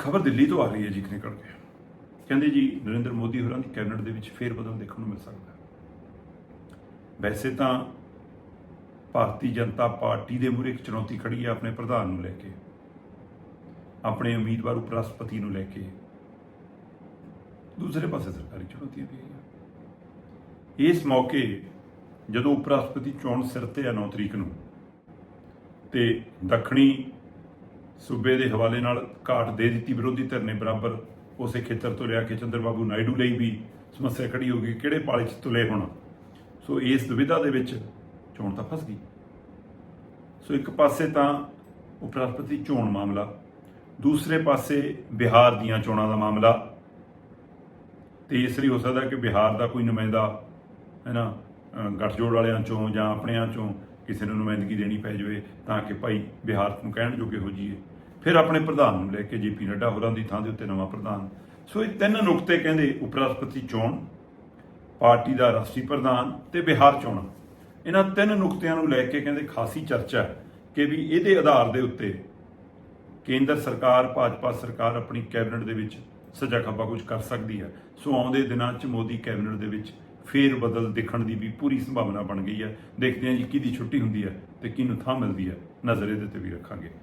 ਖਬਰ ਦਿੱਲੀ ਤੋਂ ਆ ਰਹੀ ਹੈ ਜੀ ਨਿਕਲ ਕੇ ਕਹਿੰਦੇ ਜੀ, ਨਰਿੰਦਰ ਮੋਦੀ ਹੋਰਾਂ ਦੀ ਕੈਬਨਿਟ ਦੇ ਵਿੱਚ ਫੇਰ ਬਦਲ ਦੇਖਣ ਨੂੰ ਮਿਲ ਸਕਦਾ ਵੈਸੇ ਤਾਂ ਭਾਰਤੀ ਜਨਤਾ ਪਾਰਟੀ ਦੇ ਮੂਹਰੇ ਇੱਕ ਚੁਣੌਤੀ ਖੜੀ ਹੈ ਆਪਣੇ ਪ੍ਰਧਾਨ ਨੂੰ ਲੈ ਕੇ, ਆਪਣੇ ਉਮੀਦਵਾਰ ਉਪ ਰਾਸ਼ਟਰਪਤੀ ਨੂੰ ਲੈ ਕੇ। ਦੂਸਰੇ ਪਾਸੇ ਸਰਕਾਰੀ ਚੁਣੌਤੀਆਂ ਵੀ ਹੈਗੀਆਂ ਇਸ ਮੌਕੇ ਜਦੋਂ ਉਪ ਰਾਸ਼ਟਰਪਤੀ ਚੋਣ ਸਿਰ ਤੇ ਹੈ 9 ਤਰੀਕ ਨੂੰ, ਤੇ ਦੱਖਣੀ ਸੂਬੇ ਦੇ ਹਵਾਲੇ ਨਾਲ ਘਾਟ ਦੇ ਦਿੱਤੀ ਵਿਰੋਧੀ ਧਿਰ ਨੇ ਬਰਾਬਰ ਉਸੇ ਖੇਤਰ ਤੋਂ ਲਿਆ ਕੇ ਚੰਦਰਬਾਬੂ ਨਾਇਡੂ ਲਈ ਵੀ ਸਮੱਸਿਆ ਖੜੀ ਹੋ ਗਈ। ਕਿਹੜੇ ਪਾਲੇ 'ਚ ਤੁਲੇ ਹੁਣ? ਸੋ ਇਸ ਦੁਵਿਧਾ ਦੇ ਵਿੱਚ ਚੋਣ ਤਾਂ ਫਸ ਗਈ। ਸੋ ਇੱਕ ਪਾਸੇ ਤਾਂ ਉਪ ਰਾਸ਼ਟਰਪਤੀ ਚੋਣ ਮਾਮਲਾ, ਦੂਸਰੇ ਪਾਸੇ ਬਿਹਾਰ ਦੀਆਂ ਚੋਣਾਂ ਦਾ ਮਾਮਲਾ। ਤੇ ਇਸ ਲਈ ਹੋ ਸਕਦਾ ਕਿ ਬਿਹਾਰ ਦਾ ਕੋਈ ਨੁਮਾਇੰਦਾ, ਹੈ ਨਾ ਅਹ ਗੱਠਜੋੜ ਵਾਲਿਆਂ ਚੋਂ ਜਾਂ ਆਪਣਿਆਂ ਚੋਂ ਕਿਸੇ ਨੂੰ ਨੁਮਾਇੰਦਗੀ ਦੇਣੀ ਪੈ ਜਾਵੇ ਤਾਂ ਕਿ ਭਾਈ ਬਿਹਾਰ ਨੂੰ ਕਹਿਣ ਜੋਗੇ ਹੋ ਜਾਈਏ। ਫਿਰ ਆਪਣੇ ਪ੍ਰਧਾਨ ਨੂੰ ਲੈ ਕੇ ਜੀਪੀ ਨੱਡਾ ਹੋਰਾਂ ਦੀ ਥਾਂ ਦੇ ਉੱਤੇ ਨਵਾਂ ਪ੍ਰਧਾਨ। ਸੋ ਇਹ ਤਿੰਨ ਨੁਕਤੇ ਕਹਿੰਦੇ ਉਪ ਰਾਸ਼ਟਰਪਤੀ ਚੋਣ, ਪਾਰਟੀ ਦਾ ਰਾਸ਼ਟਰੀ ਪ੍ਰਧਾਨ ਤੇ ਬਿਹਾਰ ਚੋਣ। ਇਹਨਾਂ ਤਿੰਨ ਨੁਕਤਿਆਂ ਨੂੰ ਲੈ ਕੇ ਕਹਿੰਦੇ ਖਾਸੀ ਚਰਚਾ ਹੈ ਕਿ ਵੀ ਇਹਦੇ ਆਧਾਰ ਦੇ ਉੱਤੇ ਕੇਂਦਰ ਸਰਕਾਰ, ਭਾਜਪਾ ਸਰਕਾਰ ਆਪਣੀ ਕੈਬਨਿਟ ਦੇ ਵਿੱਚ ਸੱਜਾ ਖੱਬਾ ਕੁਝ ਕਰ ਸਕਦੀ ਹੈ। ਸੋ ਆਉਂਦੇ ਦਿਨਾਂ 'ਚ ਮੋਦੀ ਕੈਬਨਿਟ ਦੇ ਵਿੱਚ ਫੇਰ ਬਦਲ ਦੇਖਣ ਦੀ ਵੀ ਪੂਰੀ ਸੰਭਾਵਨਾ ਬਣ ਗਈ ਹੈ। ਦੇਖਦੇ ਹਾਂ ਜੀ ਕਿਹਦੀ ਛੁੱਟੀ ਹੁੰਦੀ ਹੈ ਤੇ ਕਿਹਨੂੰ ਥਾਂ ਮਿਲਦੀ ਹੈ। ਨਜ਼ਰ ਇਹਦੇ ਤੇ ਵੀ ਰੱਖਾਂਗੇ।